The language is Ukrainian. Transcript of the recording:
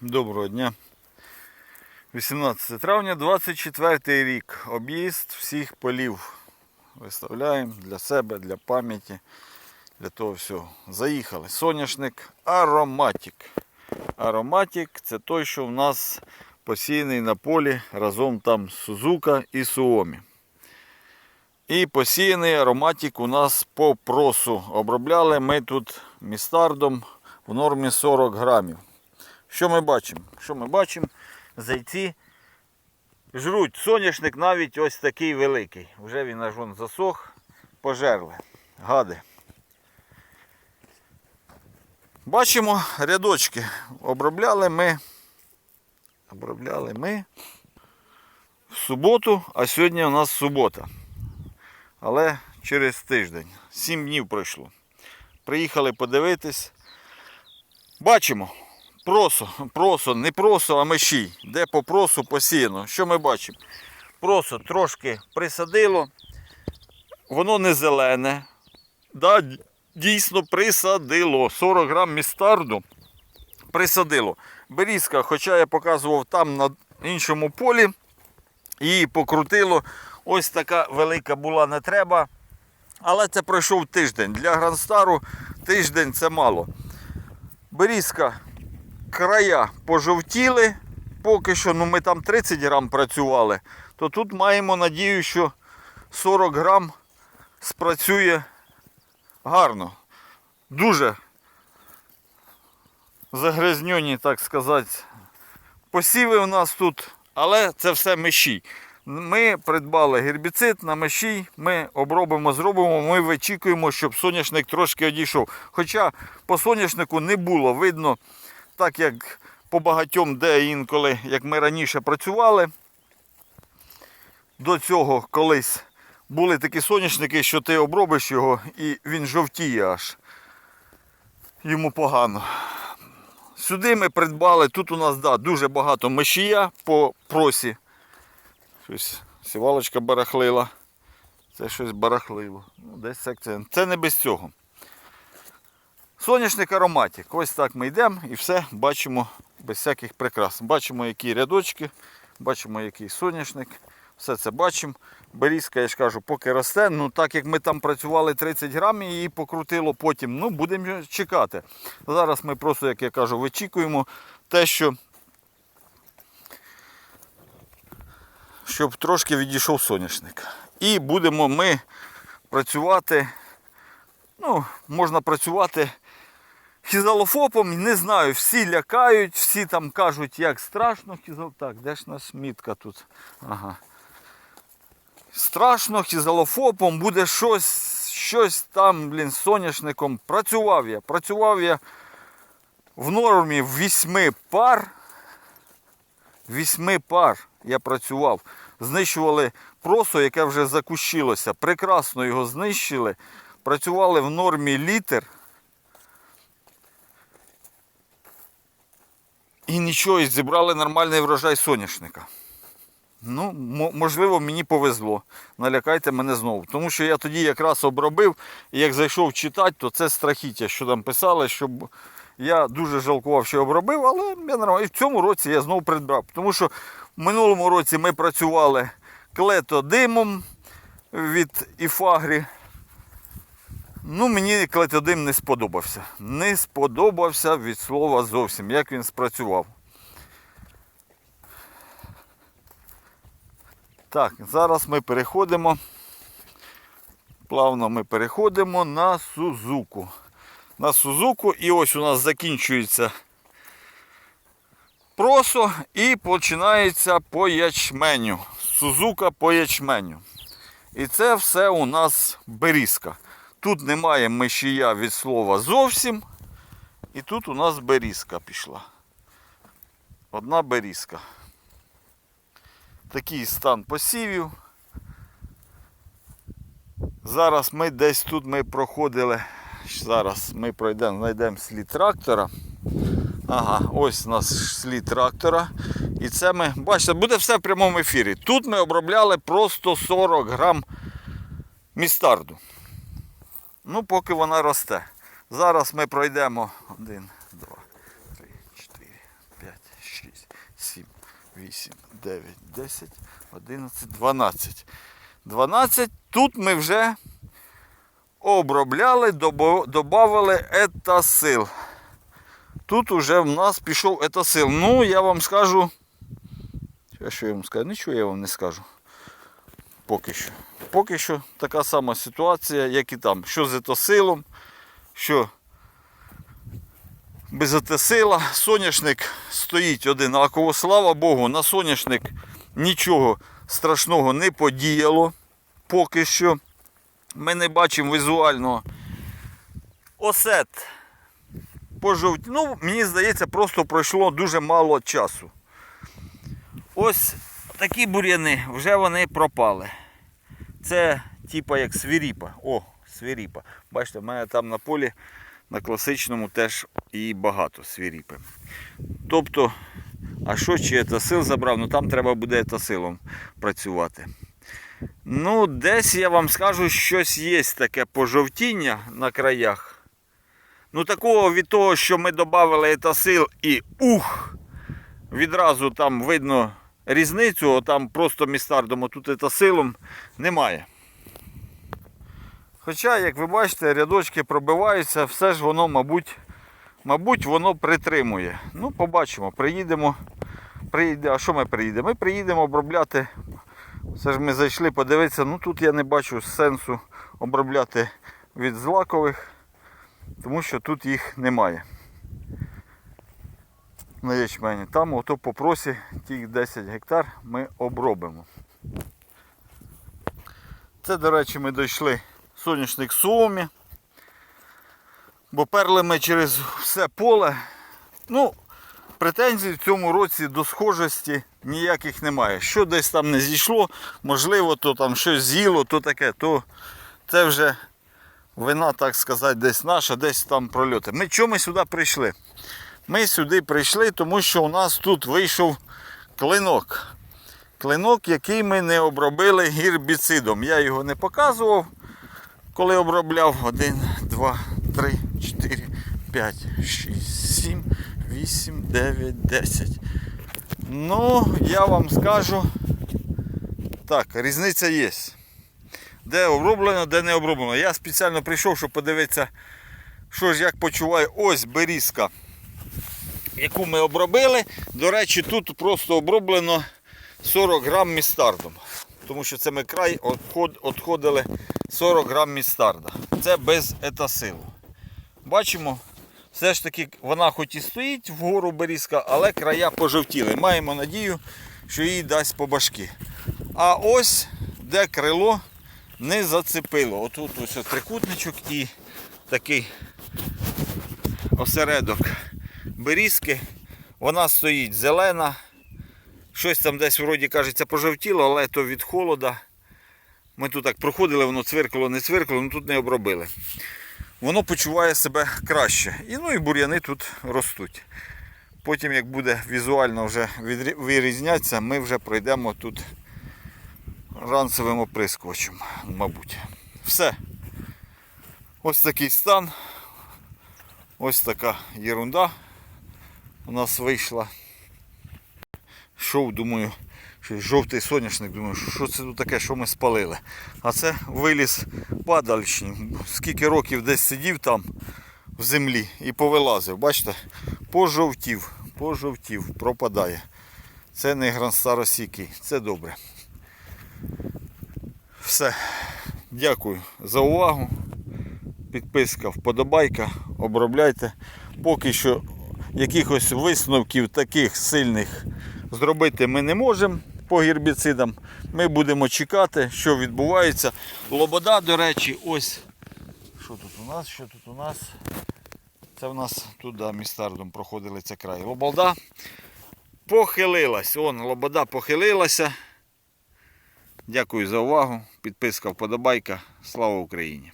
Доброго дня. 18 травня, 24 рік. Об'їзд всіх полів. Виставляємо для себе, для пам'яті, для того всього. Заїхали. Соняшник Ароматік. Ароматік це той, що в нас посіяний на полі разом там Сузука і Суомі. І посіяний ароматик у нас по просу. Обробляли ми тут містардом в нормі 40 грамів. Що ми бачимо? Що ми бачимо? Зайці жруть соняшник навіть ось такий великий. Вже він аж вон засох, пожерли. Гади. Бачимо рядочки. Обробляли ми. Обробляли ми в суботу, а сьогодні у нас субота. Але через тиждень. Сім днів пройшло. Приїхали подивитись. Бачимо. Просо, просо, не просо, а мешій. Де по просу посіяно. Що ми бачимо? Просо трошки присадило. Воно не зелене. Да, дійсно присадило. 40 грам містарду присадило. Берізка, хоча я показував там на іншому полі, її покрутило. Ось така велика була не треба. Але це пройшов тиждень. Для Грандстару тиждень це мало. Берізка края пожовтіли. Поки що ну ми там 30 грам працювали, то тут маємо надію, що 40 грам спрацює гарно. Дуже загрязнені, так сказати, посіви у нас тут, але це все меші. Ми придбали гербіцид на меші, ми обробимо, зробимо, ми вичікуємо, щоб соняшник трошки одійшов. Хоча по соняшнику не було видно, так як по багатьом, де інколи, як ми раніше працювали. До цього колись були такі соняшники, що ти обробиш його і він жовтіє аж. Йому погано. Сюди ми придбали, тут у нас да, дуже багато мешія по просі. Щось сівалочка барахлила. Це щось барахлило. Ну, десь це. Це не без цього. Соняшник ароматик. Ось так ми йдемо і все бачимо без всяких прикрас. Бачимо, які рядочки, бачимо, який соняшник. Все це бачимо. Берізка, я ж кажу, поки росте. Ну так як ми там працювали 30 грамів, її покрутило потім. Ну, будемо чекати. Зараз ми просто, як я кажу, вичікуємо те, що щоб трошки відійшов соняшник. І будемо ми працювати. Ну, можна працювати хізалофопом, не знаю, всі лякають, всі там кажуть, як страшно хізал... Так, де ж наша мітка тут? Ага. Страшно хізалофопом буде щось, щось там, блін, соняшником. Працював я. Працював я в нормі вісьми пар. Вісьми пар я працював. Знищували просо, яке вже закущилося. Прекрасно його знищили. Працювали в нормі літр. І нічого, і зібрали нормальний врожай соняшника. Ну, можливо, мені повезло. Налякайте мене знову. Тому що я тоді якраз обробив, і як зайшов читати, то це страхіття, що там писали, щоб я дуже жалкував, що обробив, але я нормально. І в цьому році я знову придбав. Тому що в минулому році ми працювали клетодимом від Іфагрі. Ну, мені клетодим не сподобався. Не сподобався від слова зовсім, як він спрацював. Так, зараз ми переходимо. Плавно ми переходимо на Сузуку. На Сузуку і ось у нас закінчується просо і починається по ячменю. Сузука по ячменю. І це все у нас берізка. Тут немає мишія від слова зовсім. І тут у нас берізка пішла. Одна берізка. Такий стан посівів. Зараз ми десь тут ми проходили. Зараз ми пройдемо, знайдемо слід трактора. Ага, ось у нас слід трактора. І це ми, бачите, буде все в прямому ефірі. Тут ми обробляли просто 40 грам містарду. Ну, поки вона росте. Зараз ми пройдемо 1, 2, 3, 4, 5, 6, 7, 8, 9, 10, 11, 12. 12. Тут ми вже обробляли, добавили етасил. Тут уже в нас пішов етасил. Ну, я вам скажу. Що я вам скажу? Нічого я вам не скажу. Поки що. Поки що така сама ситуація, як і там. Що з етасилом, що без етасила. Соняшник стоїть одинаково. Слава Богу, на соняшник нічого страшного не подіяло. Поки що. Ми не бачимо візуально осет пожовт... Ну, мені здається, просто пройшло дуже мало часу. Ось такі бур'яни, вже вони пропали. Це типа як свиріпа. О, свиріпа. Бачите, в мене там на полі на класичному теж і багато свиріпи. Тобто, а що чи етасил забрав? Ну там треба буде етасилом працювати. Ну, десь я вам скажу, щось є таке пожовтіння на краях. Ну, такого від того, що ми додали етасил і ух! Відразу там видно різницю, там просто містардом, а тут етасилом немає. Хоча, як ви бачите, рядочки пробиваються, все ж воно, мабуть, мабуть, воно притримує. Ну, побачимо, приїдемо. Приїде, а що ми приїдемо? Ми приїдемо обробляти. Все ж ми зайшли подивитися, ну тут я не бачу сенсу обробляти від злакових, тому що тут їх немає. На ячмені. Там ото по просі ті 10 гектар ми обробимо. Це, до речі, ми дійшли соняшник Суомі. Бо перли ми через все поле. Ну, претензій в цьому році до схожості ніяких немає. Що десь там не зійшло, можливо, то там щось з'їло, то таке, то це вже вина, так сказати, десь наша, десь там прольоти. Ми чому сюди прийшли? Ми сюди прийшли, тому що у нас тут вийшов клинок. Клинок, який ми не обробили гербіцидом. Я його не показував, коли обробляв. 1, 2, 3, 4, 5, 6, 7, 8, 9, 10. Ну, я вам скажу. Так, різниця є. Де оброблено, де не оброблено. Я спеціально прийшов, щоб подивитися, що ж як почуває ось берізка яку ми обробили. До речі, тут просто оброблено 40 грам містардом. Тому що це ми край відходили 40 грам містарда. Це без етасилу. Бачимо, все ж таки вона хоч і стоїть вгору берізка, але края пожовтіли. Маємо надію, що їй дасть по башки. А ось де крило не зацепило. Отут ось трикутничок і такий осередок берізки. Вона стоїть зелена. Щось там десь вроді кажеться пожовтіло, але то від холода. Ми тут так проходили, воно цвиркало, не цвиркало, ну тут не обробили. Воно почуває себе краще. І ну і бур'яни тут ростуть. Потім, як буде візуально вже вирізнятися, ми вже пройдемо тут ранцевим оприскувачем, мабуть. Все. Ось такий стан. Ось така єрунда у нас вийшла. Шов, думаю, що жовтий соняшник, думаю, що це тут таке, що ми спалили. А це виліз падальщик. Скільки років десь сидів там в землі і повилазив. Бачите, пожовтів, пожовтів, пропадає. Це не гранстаросікий, це добре. Все. Дякую за увагу. Підписка, вподобайка, обробляйте. Поки що якихось висновків таких сильних зробити ми не можемо по гербіцидам. Ми будемо чекати, що відбувається. Лобода, до речі, ось. Що тут у нас? Що тут у нас? Це в нас туди містардом проходили це край. Лобода похилилась. Вон, лобода похилилася. Дякую за увагу. Підписка, вподобайка. Слава Україні!